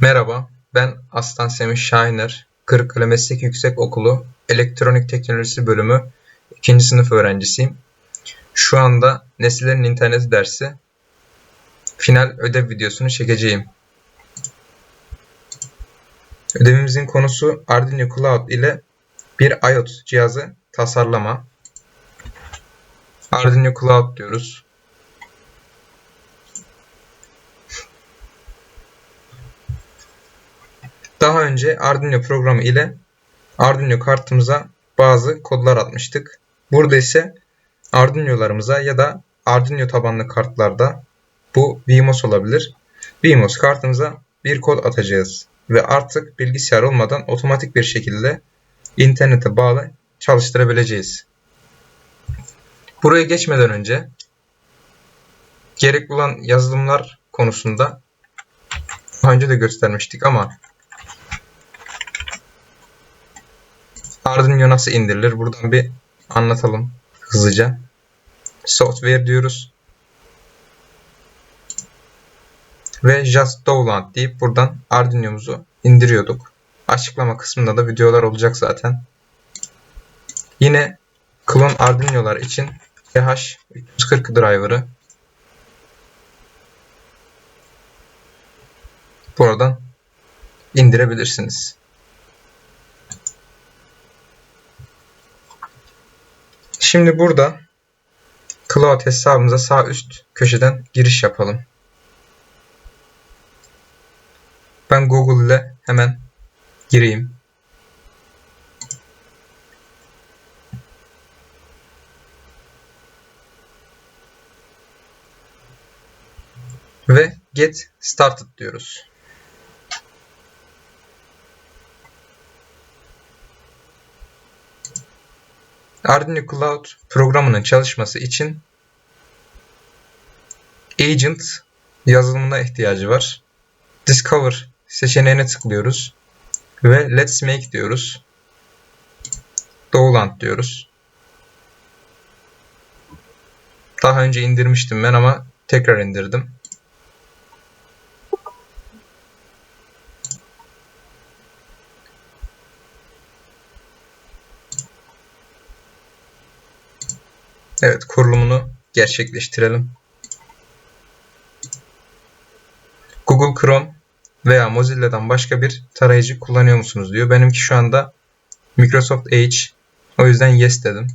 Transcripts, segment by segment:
Merhaba, ben Aslan Semih Şahiner, Kırıkkale Meslek Yüksekokulu Elektronik Teknolojisi Bölümü 2. sınıf öğrencisiyim. Şu anda Nesillerin İnterneti dersi final ödev videosunu çekeceğim. Ödevimizin konusu Arduino Cloud ile bir IoT cihazı tasarlama. Arduino Cloud diyoruz. Daha önce Arduino programı ile Arduino kartımıza bazı kodlar atmıştık. Burada ise Arduino'larımıza ya da Arduino tabanlı kartlarda bu VMOS olabilir. VMOS kartımıza bir kod atacağız ve artık bilgisayar olmadan otomatik bir şekilde internete bağlı çalıştırabileceğiz. Buraya geçmeden önce gerekli olan yazılımlar konusunda daha önce de göstermiştik ama Arduino nasıl indirilir? Buradan bir anlatalım hızlıca. Software diyoruz. Ve Just Download deyip buradan Arduino'muzu indiriyorduk. Açıklama kısmında da videolar olacak zaten. Yine klon Arduino'lar için TH340 driver'ı buradan indirebilirsiniz. Şimdi burada Cloud hesabımıza sağ üst köşeden giriş yapalım. Ben Google ile hemen gireyim. Ve Get Started diyoruz. Arduino Cloud programının çalışması için Agent yazılımına ihtiyacı var. Discover seçeneğine tıklıyoruz ve Let's Make diyoruz. Download diyoruz. Daha önce indirmiştim ben ama tekrar indirdim. Evet kurulumunu gerçekleştirelim. Google Chrome veya Mozilla'dan başka bir tarayıcı kullanıyor musunuz diyor. Benimki şu anda Microsoft Edge. O yüzden yes dedim.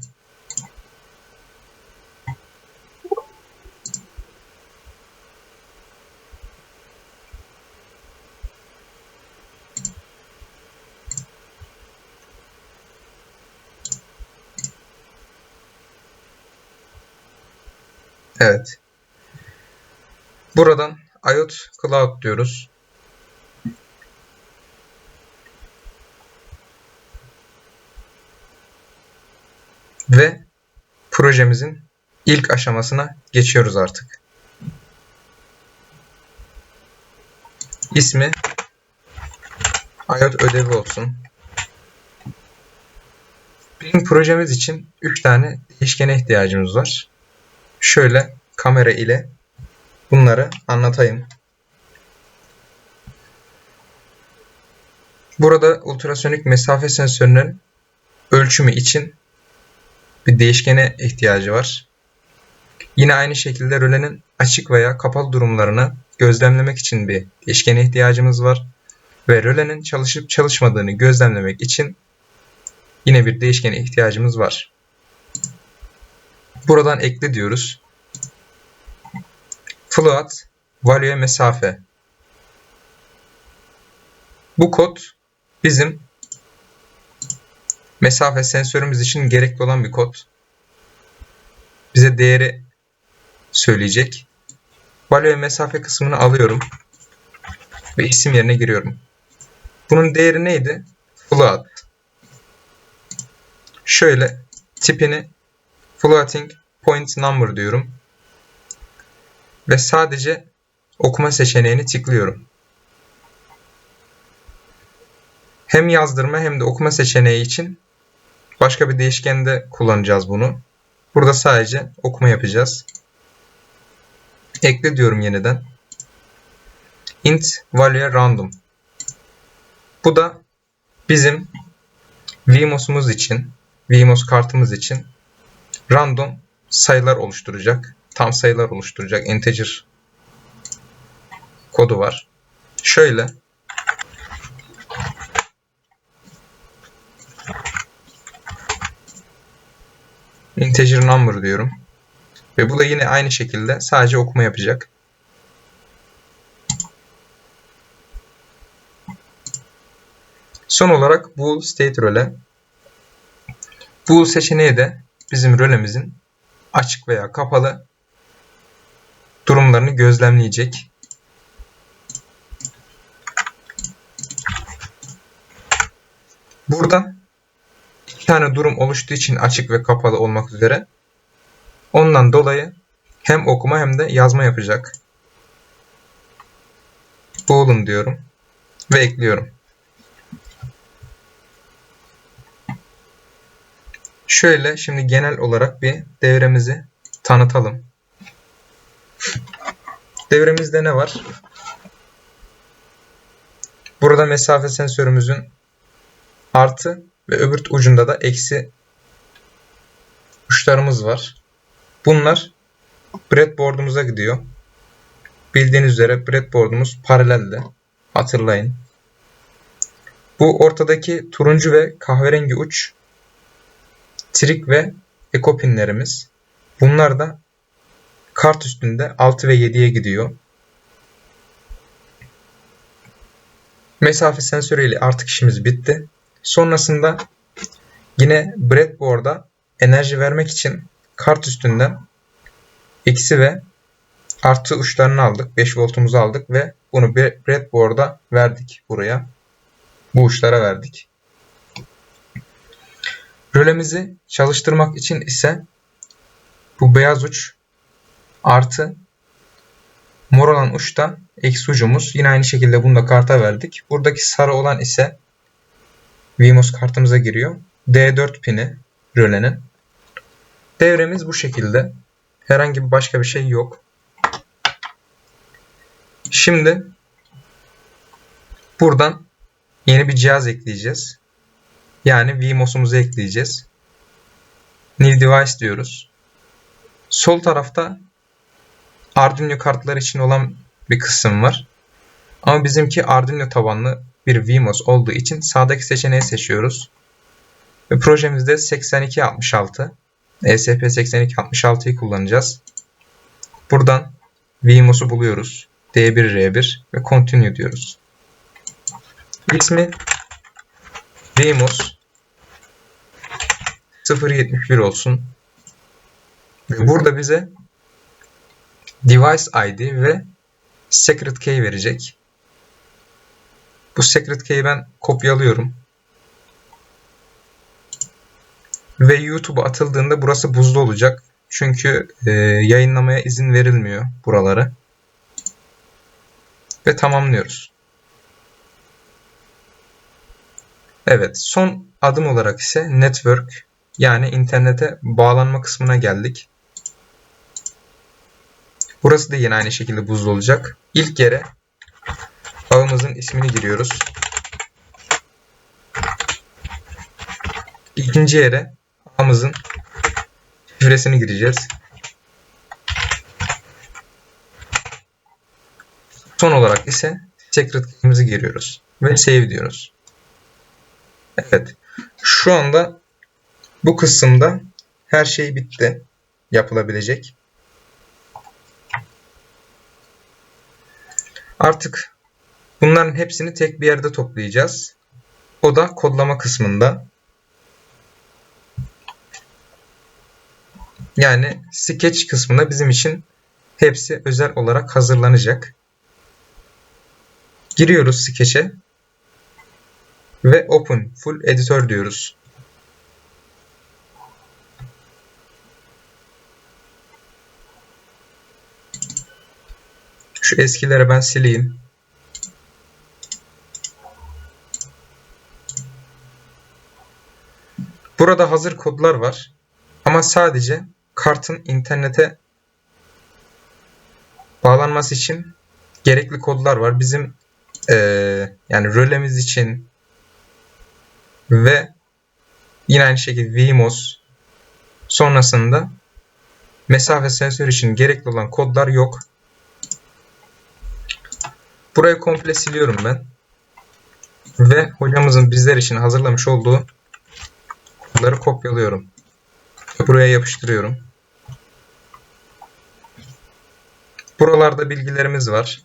Evet. Buradan IoT Cloud diyoruz. Ve projemizin ilk aşamasına geçiyoruz artık. İsmi IoT ödevi olsun. Bizim projemiz için 3 tane değişkene ihtiyacımız var. Şöyle kamera ile bunları anlatayım. Burada ultrasonik mesafe sensörünün ölçümü için bir değişkene ihtiyacı var. Yine aynı şekilde rölenin açık veya kapalı durumlarını gözlemlemek için bir değişkene ihtiyacımız var. Ve rölenin çalışıp çalışmadığını gözlemlemek için yine bir değişkene ihtiyacımız var. Buradan ekle diyoruz. Float value mesafe. Bu kod bizim mesafe sensörümüz için gerekli olan bir kod. Bize değeri söyleyecek. Value mesafe kısmını alıyorum ve isim yerine giriyorum. Bunun değeri neydi? Float. Şöyle tipini floating point number diyorum. Ve sadece okuma seçeneğini tıklıyorum. Hem yazdırma hem de okuma seçeneği için başka bir değişkende kullanacağız bunu. Burada sadece okuma yapacağız. Ekle diyorum yeniden. int value random Bu da bizim VMOS'umuz için, VMOS kartımız için random sayılar oluşturacak. Tam sayılar oluşturacak. Integer kodu var. Şöyle integer number diyorum. Ve bu da yine aynı şekilde sadece okuma yapacak. Son olarak bool state role. Bool seçeneği de bizim rölemizin açık veya kapalı durumlarını gözlemleyecek. Burada iki tane durum oluştuğu için açık ve kapalı olmak üzere ondan dolayı hem okuma hem de yazma yapacak. Boolean diyorum ve ekliyorum. Şöyle şimdi genel olarak bir devremizi tanıtalım. Devremizde ne var? Burada mesafe sensörümüzün artı ve öbür ucunda da eksi uçlarımız var. Bunlar breadboard'umuza gidiyor. Bildiğiniz üzere breadboard'umuz paralelde. Hatırlayın. Bu ortadaki turuncu ve kahverengi uç trik ve eko pinlerimiz. Bunlar da kart üstünde 6 ve 7'ye gidiyor. Mesafe sensörü ile artık işimiz bitti. Sonrasında yine breadboard'a enerji vermek için kart üstünden eksi ve artı uçlarını aldık. 5 voltumuzu aldık ve bunu breadboard'a verdik buraya. Bu uçlara verdik. Rölemizi çalıştırmak için ise bu beyaz uç artı mor olan uçta eksi ucumuz. Yine aynı şekilde bunu da karta verdik. Buradaki sarı olan ise VMOS kartımıza giriyor. D4 pini rölenin. Devremiz bu şekilde. Herhangi bir başka bir şey yok. Şimdi buradan yeni bir cihaz ekleyeceğiz. Yani VMOS'umuzu ekleyeceğiz. New Device diyoruz. Sol tarafta Arduino kartlar için olan bir kısım var. Ama bizimki Arduino tabanlı bir VMOS olduğu için sağdaki seçeneği seçiyoruz. Ve projemizde 8266 ESP8266'yı kullanacağız. Buradan VMOS'u buluyoruz. D1R1 ve Continue diyoruz. İsmi VMOS 071 olsun. Ve burada bize device ID ve secret key verecek. Bu secret key'i ben kopyalıyorum. Ve YouTube'a atıldığında burası buzlu olacak. Çünkü e, yayınlamaya izin verilmiyor buraları. Ve tamamlıyoruz. Evet, son adım olarak ise network yani internete bağlanma kısmına geldik. Burası da yine aynı şekilde buzlu olacak. İlk yere ağımızın ismini giriyoruz. İkinci yere ağımızın şifresini gireceğiz. Son olarak ise secret key'imizi giriyoruz ve save diyoruz. Evet. Şu anda bu kısımda her şey bitti. Yapılabilecek. Artık bunların hepsini tek bir yerde toplayacağız. O da kodlama kısmında. Yani sketch kısmında bizim için hepsi özel olarak hazırlanacak. Giriyoruz sketch'e ve Open Full Editor diyoruz. Şu eskileri ben sileyim. Burada hazır kodlar var. Ama sadece kartın internete bağlanması için gerekli kodlar var. Bizim e, yani rölemiz için ve yine aynı şekilde VMOS sonrasında mesafe sensör için gerekli olan kodlar yok. Burayı komple siliyorum ben. Ve hocamızın bizler için hazırlamış olduğu kodları kopyalıyorum. Buraya yapıştırıyorum. Buralarda bilgilerimiz var.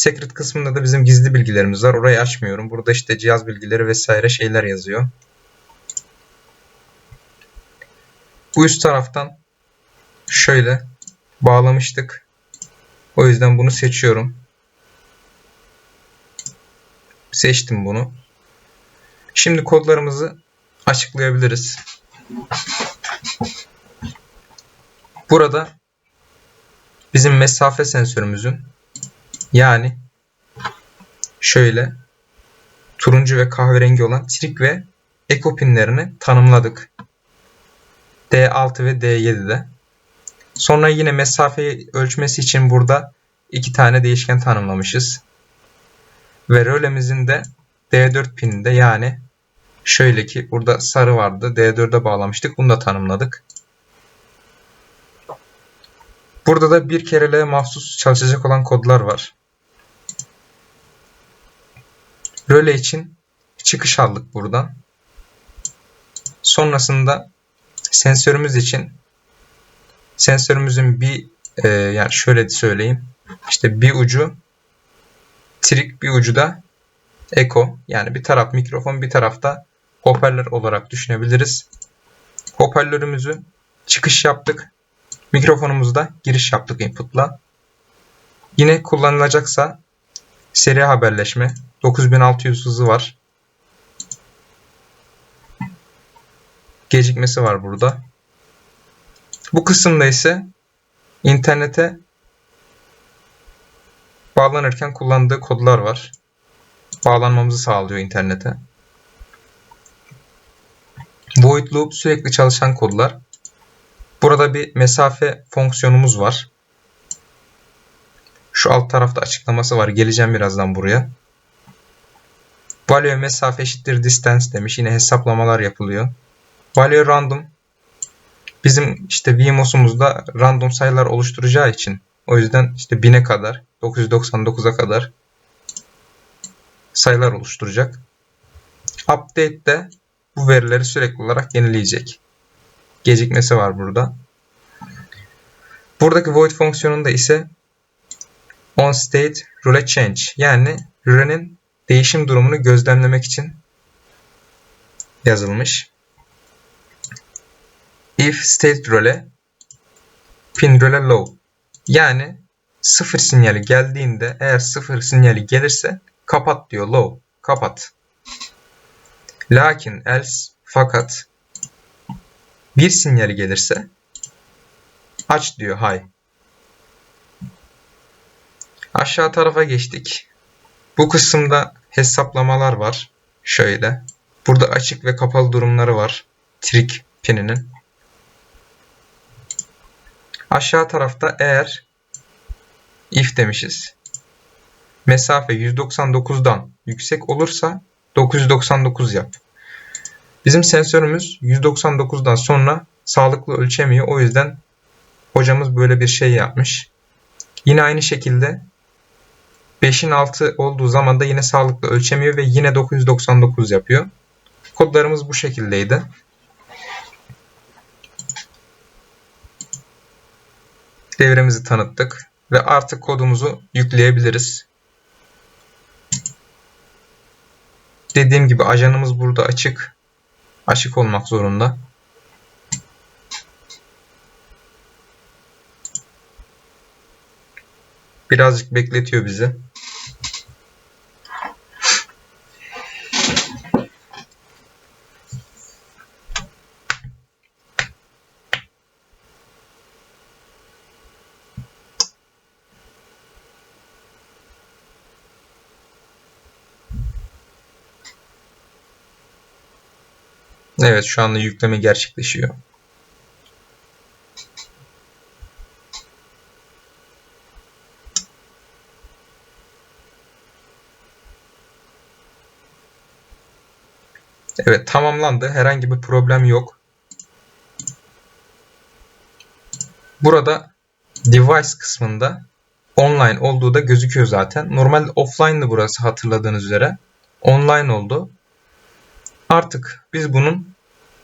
Secret kısmında da bizim gizli bilgilerimiz var. Orayı açmıyorum. Burada işte cihaz bilgileri vesaire şeyler yazıyor. Bu üst taraftan şöyle bağlamıştık. O yüzden bunu seçiyorum. Seçtim bunu. Şimdi kodlarımızı açıklayabiliriz. Burada bizim mesafe sensörümüzün yani şöyle turuncu ve kahverengi olan trik ve eko pinlerini tanımladık. D6 ve D7'de. Sonra yine mesafeyi ölçmesi için burada iki tane değişken tanımlamışız. Ve rölemizin de D4 pininde yani şöyle ki burada sarı vardı. D4'e bağlamıştık. Bunu da tanımladık. Burada da bir kereliğe mahsus çalışacak olan kodlar var. Röle için çıkış aldık buradan. Sonrasında sensörümüz için sensörümüzün bir e, yani şöyle söyleyeyim. İşte bir ucu trik bir ucu da eko yani bir taraf mikrofon bir tarafta hoparlör olarak düşünebiliriz. Hoparlörümüzü çıkış yaptık. Mikrofonumuzda giriş yaptık input'la. Yine kullanılacaksa seri haberleşme 9600 hızı var. Gecikmesi var burada. Bu kısımda ise internete bağlanırken kullandığı kodlar var. Bağlanmamızı sağlıyor internete. Void loop sürekli çalışan kodlar. Burada bir mesafe fonksiyonumuz var. Şu alt tarafta açıklaması var. Geleceğim birazdan buraya. Value mesafe eşittir distance demiş. Yine hesaplamalar yapılıyor. Value random. Bizim işte VMOS'umuzda random sayılar oluşturacağı için o yüzden işte 1000'e kadar 999'a kadar sayılar oluşturacak. Update de bu verileri sürekli olarak yenileyecek. Gecikmesi var burada. Buradaki void fonksiyonunda ise on state rule change yani rule'nin değişim durumunu gözlemlemek için yazılmış. If state role pin role low yani sıfır sinyali geldiğinde eğer sıfır sinyali gelirse kapat diyor low kapat. Lakin else fakat bir sinyali gelirse aç diyor high. Aşağı tarafa geçtik. Bu kısımda hesaplamalar var. Şöyle. Burada açık ve kapalı durumları var. Trik pininin. Aşağı tarafta eğer if demişiz. Mesafe 199'dan yüksek olursa 999 yap. Bizim sensörümüz 199'dan sonra sağlıklı ölçemiyor. O yüzden hocamız böyle bir şey yapmış. Yine aynı şekilde 5'in altı olduğu zaman da yine sağlıklı ölçemiyor ve yine 999 yapıyor. Kodlarımız bu şekildeydi. Devremizi tanıttık ve artık kodumuzu yükleyebiliriz. Dediğim gibi ajanımız burada açık. Açık olmak zorunda. Birazcık bekletiyor bizi. Evet şu anda yükleme gerçekleşiyor. Evet tamamlandı. Herhangi bir problem yok. Burada device kısmında online olduğu da gözüküyor zaten. Normalde offline'dı burası hatırladığınız üzere. Online oldu. Artık biz bunun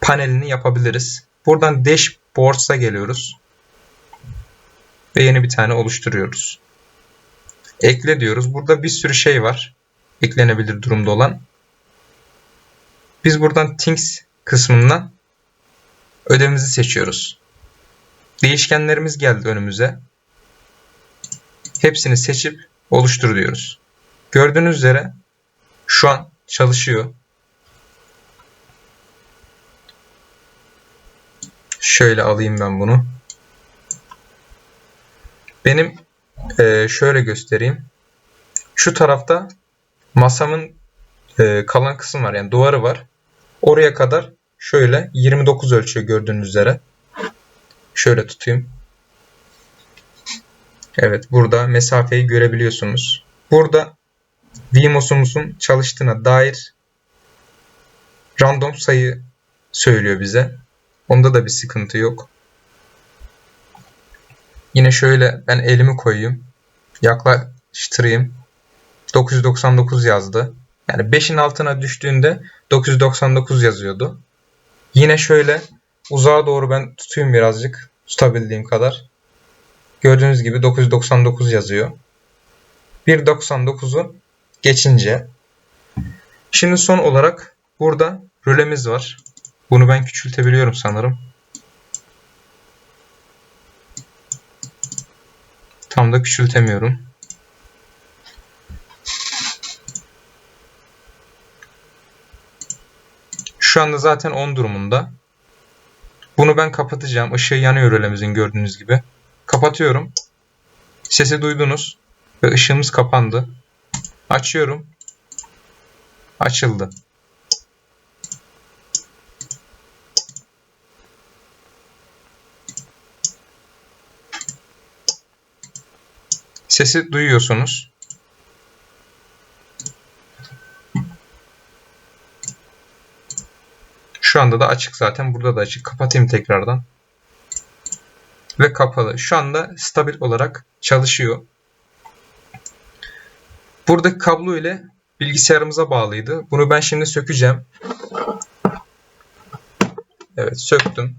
panelini yapabiliriz. Buradan dashboards'a geliyoruz. Ve yeni bir tane oluşturuyoruz. Ekle diyoruz. Burada bir sürü şey var. Eklenebilir durumda olan. Biz buradan things kısmından ödevimizi seçiyoruz. Değişkenlerimiz geldi önümüze. Hepsini seçip oluştur diyoruz. Gördüğünüz üzere şu an çalışıyor. Şöyle alayım ben bunu. Benim e, şöyle göstereyim. Şu tarafta masamın e, kalan kısım var. Yani duvarı var. Oraya kadar şöyle 29 ölçüyor gördüğünüz üzere. Şöyle tutayım. Evet burada mesafeyi görebiliyorsunuz. Burada Vimos'umuzun çalıştığına dair random sayı söylüyor bize. Onda da bir sıkıntı yok. Yine şöyle ben elimi koyayım. Yaklaştırayım. 999 yazdı. Yani 5'in altına düştüğünde 999 yazıyordu. Yine şöyle uzağa doğru ben tutayım birazcık. Tutabildiğim kadar. Gördüğünüz gibi 999 yazıyor. 1.99'u geçince. Şimdi son olarak burada rölemiz var. Bunu ben küçültebiliyorum sanırım. Tam da küçültemiyorum. Şu anda zaten 10 durumunda. Bunu ben kapatacağım. Işığı yanıyor rölemizin gördüğünüz gibi. Kapatıyorum. Sesi duydunuz. Ve ışığımız kapandı. Açıyorum. Açıldı. Sesi duyuyorsunuz. Şu anda da açık zaten. Burada da açık. Kapatayım tekrardan. Ve kapalı. Şu anda stabil olarak çalışıyor. Buradaki kablo ile bilgisayarımıza bağlıydı. Bunu ben şimdi sökeceğim. Evet söktüm.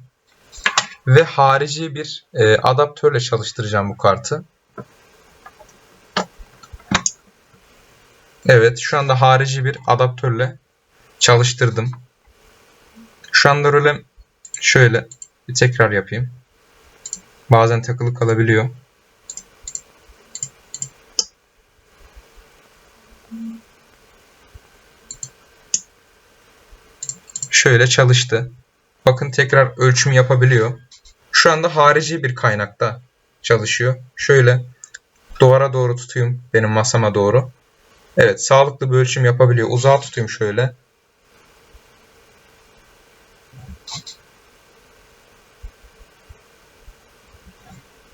Ve harici bir e, adaptörle çalıştıracağım bu kartı. Evet şu anda harici bir adaptörle çalıştırdım. Şu anda rölem şöyle bir tekrar yapayım. Bazen takılı kalabiliyor. Şöyle çalıştı. Bakın tekrar ölçüm yapabiliyor. Şu anda harici bir kaynakta çalışıyor. Şöyle duvara doğru tutayım benim masama doğru. Evet sağlıklı bir ölçüm yapabiliyor. Uzağa tutayım şöyle.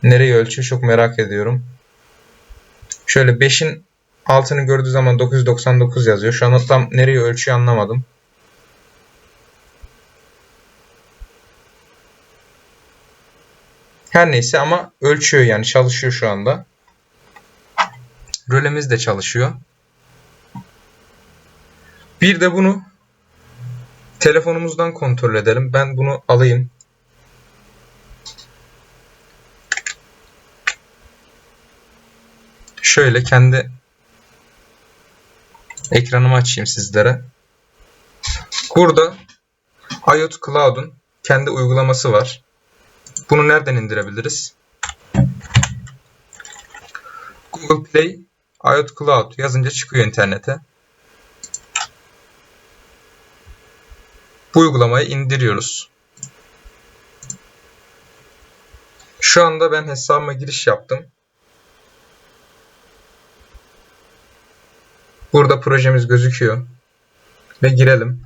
Nereyi ölçüyor çok merak ediyorum. Şöyle 5'in altını gördüğü zaman 999 yazıyor. Şu an tam nereyi ölçüyor anlamadım. Her neyse ama ölçüyor yani çalışıyor şu anda. Rölemiz de çalışıyor. Bir de bunu telefonumuzdan kontrol edelim. Ben bunu alayım. Şöyle kendi ekranımı açayım sizlere. Burada IoT Cloud'un kendi uygulaması var. Bunu nereden indirebiliriz? Google Play IoT Cloud yazınca çıkıyor internete. Bu uygulamayı indiriyoruz. Şu anda ben hesabıma giriş yaptım. Burada projemiz gözüküyor. Ve girelim.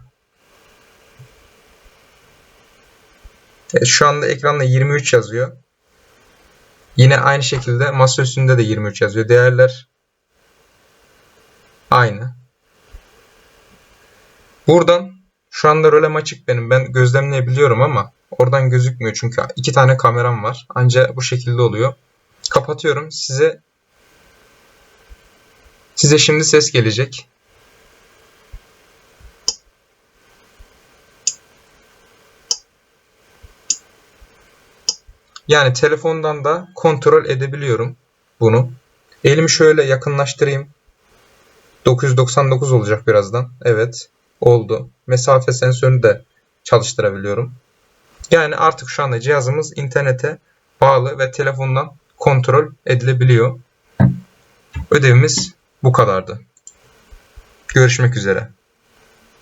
Şu anda ekranda 23 yazıyor. Yine aynı şekilde masa üstünde de 23 yazıyor. Değerler aynı. Buradan Şu anda rölem açık benim. Ben gözlemleyebiliyorum ama oradan gözükmüyor çünkü iki tane kameram var. Anca bu şekilde oluyor. Kapatıyorum. Size size şimdi ses gelecek. Yani telefondan da kontrol edebiliyorum bunu. Elimi şöyle yakınlaştırayım. 999 olacak birazdan. Evet oldu. Mesafe sensörünü de çalıştırabiliyorum. Yani artık şu anda cihazımız internete bağlı ve telefondan kontrol edilebiliyor. Ödevimiz bu kadardı. Görüşmek üzere.